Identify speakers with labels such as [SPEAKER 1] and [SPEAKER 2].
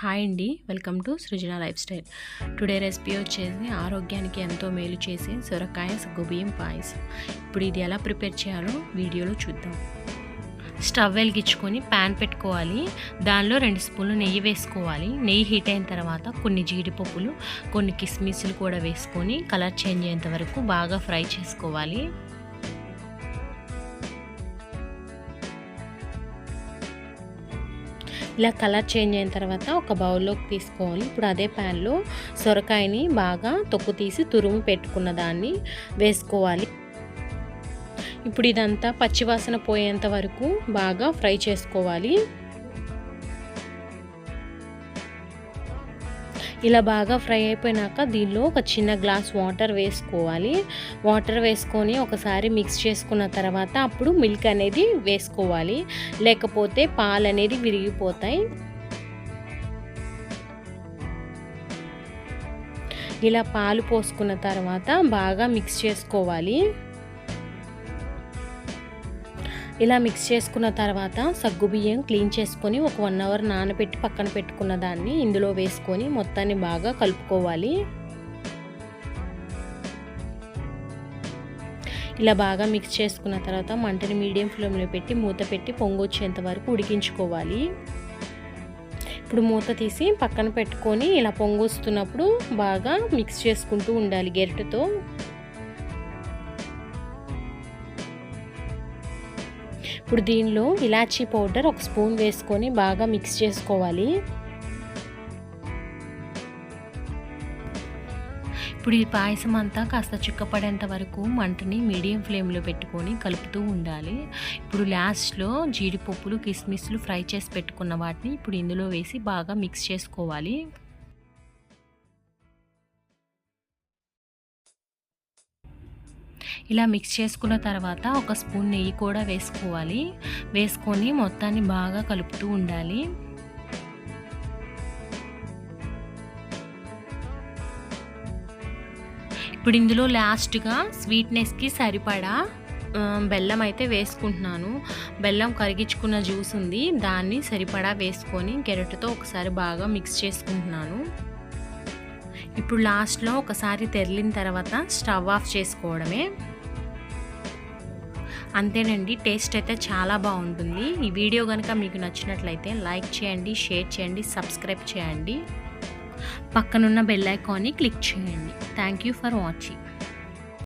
[SPEAKER 1] Hi అండి. Welcome to Srujana lifestyle. Today recipe వచ్చేసి ఆరోగ్యానికి ఎంతో మేలు చేసే సొరకాయ సగ్గుబియ్యం పాయసం. ఇప్పుడు ఇది ఎలా ప్రిపేర్ చేయాలో వీడియోలో చూద్దాం. స్టవ్ వెలిగించుకొని ప్యాన్ పెట్టుకోవాలి. దానిలో రెండు స్పూన్లు నెయ్యి వేసుకోవాలి. నెయ్యి హీట్ అయిన తర్వాత కొన్ని జీడిపప్పులు కొన్ని కిస్మిస్లు కూడా వేసుకొని కలర్ చేంజ్ అయ్యేంత వరకు బాగా ఫ్రై చేసుకోవాలి. ఇలా కలర్ చేంజ్ అయిన తర్వాత ఒక బౌల్లోకి తీసుకోవాలి. ఇప్పుడు అదే ప్యాన్లో సొరకాయని బాగా తొక్కు తీసి తురుము పెట్టుకున్న దాన్ని వేసుకోవాలి. ఇప్పుడు ఇదంతా పచ్చివాసన పోయేంత వరకు బాగా ఫ్రై చేసుకోవాలి. ఇలా బాగా ఫ్రై అయిపోయినాక దీనిలో ఒక చిన్న గ్లాస్ వాటర్ వేసుకోవాలి. వాటర్ వేసుకొని ఒకసారి మిక్స్ చేసుకున్న తర్వాత అప్పుడు మిల్క్ అనేది వేసుకోవాలి. లేకపోతే పాలు అనేది విరిగిపోతాయి. ఇలా పాలు పోసుకున్న తర్వాత బాగా మిక్స్ చేసుకోవాలి. ఇలా మిక్స్ చేసుకున్న తర్వాత సగ్గుబియ్యం క్లీన్ చేసుకొని ఒక వన్ అవర్ నానబెట్టి పక్కన పెట్టుకున్న దాన్ని ఇందులో వేసుకొని మొత్తాన్ని బాగా కలుపుకోవాలి. ఇలా బాగా మిక్స్ చేసుకున్న తర్వాత మంటని మీడియం ఫ్లేమ్లో పెట్టి మూత పెట్టి పొంగు వచ్చేంత వరకు ఉడికించుకోవాలి. ఇప్పుడు మూత తీసి పక్కన పెట్టుకొని ఇలా పొంగు వస్తున్నప్పుడు బాగా మిక్స్ చేసుకుంటూ ఉండాలి గెరటితో. ఇప్పుడు దీనిలో ఇలాచీ పౌడర్ ఒక స్పూన్ వేసుకొని బాగా మిక్స్ చేసుకోవాలి. ఇప్పుడు ఈ పాయసం అంతా కాస్త చిక్కపడేంత వరకు మంటని మీడియం ఫ్లేమ్లో పెట్టుకొని కలుపుతూ ఉండాలి. ఇప్పుడు లాస్ట్లో జీడిపప్పులు కిస్మిస్లు ఫ్రై చేసి పెట్టుకున్న వాటిని ఇప్పుడు ఇందులో వేసి బాగా మిక్స్ చేసుకోవాలి. ఇలా మిక్స్ చేసుకున్న తర్వాత ఒక స్పూన్ నెయ్యి కూడా వేసుకోవాలి. వేసుకొని మొత్తాన్ని బాగా కలుపుతూ ఉండాలి. ఇప్పుడు ఇందులో లాస్ట్గా స్వీట్నెస్కి సరిపడా బెల్లం అయితే వేసుకుంటున్నాను. బెల్లం కరిగించుకున్న జ్యూస్ ఉంది. దాన్ని సరిపడా వేసుకొని గెరటతో ఒకసారి బాగా మిక్స్ చేసుకుంటున్నాను. ఇప్పుడు లాస్ట్లో ఒకసారి తెరిలిన తర్వాత స్టవ్ ఆఫ్ చేసుకోవడమే. అంతేనండి టేస్ట్ అయితే చాలా బాగుంటుంది. ఈ వీడియో కనుక మీకు నచ్చినట్లయితే లైక్ చేయండి షేర్ చేయండి సబ్స్క్రైబ్ చేయండి. పక్కనున్న బెల్ ఐకాన్ని క్లిక్ చేయండి. Thank you for watching.